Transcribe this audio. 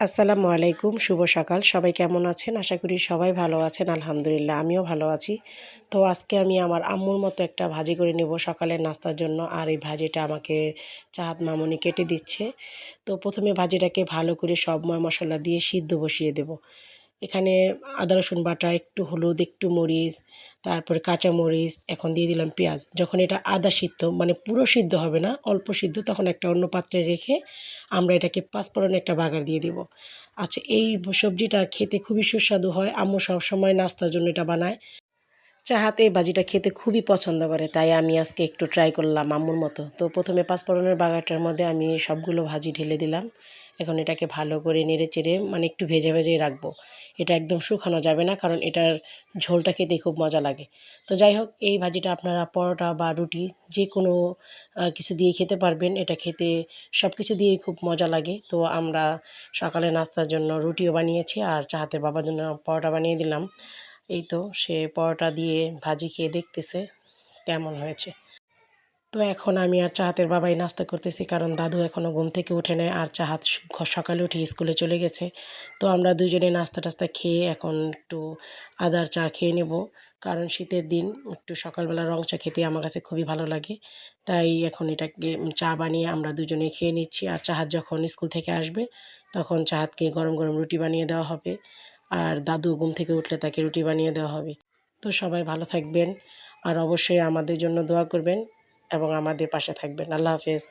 আসসালামু আলাইকুম, শুভ সকাল। সবাই কেমন আছেন? আশা করি সবাই ভালো আছেন, আলহামদুলিল্লাহ, আমিও ভালো আছি। তো আজকে আমি আমার আম্মুর মতো একটা ভাজি করে নেব সকালের নাস্তার জন্য। আর এই ভাজিটা আমাকে চাহাত মামনি কেটে দিচ্ছে। তো প্রথমে ভাজিটাকে ভালো করে সব ময় মশলা দিয়ে সিদ্ধ বসিয়ে দেব। এখানে আদা, রসুন বাটা, একটু হলুদ, একটু মরিচ, তারপরে কাঁচা মরিচ এখন দিয়ে দিলাম পেঁয়াজ। যখন এটা আদা সিদ্ধ মানে পুরো সিদ্ধ হবে না, অল্প সিদ্ধ, তখন একটা অন্য পাত্রে রেখে আমরা এটাকে পাঁচফোড়নে একটা বাগার দিয়ে দিব। আচ্ছা এই সবজিটা খেতে খুবই সুস্বাদু হয়। আম্মু সবসময় নাস্তার জন্য এটা বানায়। চাহাতে এই ভাজিটা খেতে খুবই পছন্দ করে, তাই আমি আজকে একটু ট্রাই করলাম আম্মুর মতো। তো প্রথমে পাঁচফোড়নের বাগারটার মধ্যে আমি সবগুলো ভাজি ঢেলে দিলাম। এখন এটাকে ভালো করে নেড়ে চেড়ে মানে একটু ভেজে ভেজেই রাখব। এটা একদম শুকানো যাবে না, কারণ এটার ঝোলটা খেতে খুব মজা লাগে। তো যাই হোক, এই ভাজিটা আপনারা পরোটা বা রুটি যে কোনো কিছু দিয়ে খেতে পারবেন। এটা খেতে সব কিছু দিয়েই খুব মজা লাগে। তো আমরা সকালে নাস্তার জন্য রুটিও বানিয়েছি আর চাহাতের বাবার জন্য পরোটা বানিয়ে দিলাম। এই তো সে পরোটা দিয়ে ভাজি খেয়ে দেখতেছে কেমন হয়েছে। তো এখন আমি আর চাহাতের বাবাই নাস্তা করতেছি কারণ দাদু এখনও ঘুম থেকে উঠে নেয় আর চাহাত সকালে উঠে স্কুলে চলে গেছে। তো আমরা দুজনে নাস্তা টাস্তা খেয়ে এখন একটু আদার চা খেয়ে নেব কারণ শীতের দিন একটু সকালবেলা রং চা খেতে আমার কাছে খুবই ভালো লাগে। তাই এখন এটাকে চা বানিয়ে আমরা দুজনে খেয়ে নিচ্ছি আর চাহাত যখন স্কুল থেকে আসবে তখন চাহাতকে গরম গরম রুটি বানিয়ে দেওয়া হবে। আর দাদু ঘুম থেকে উঠলে তাকে রুটি বানিয়ে দেওয়া হবে। তো সবাই ভালো থাকবেন আর অবশ্যই আমাদের জন্য দোয়া করবেন এবং আমাদের পাশে থাকবেন। আল্লাহ হাফেজ।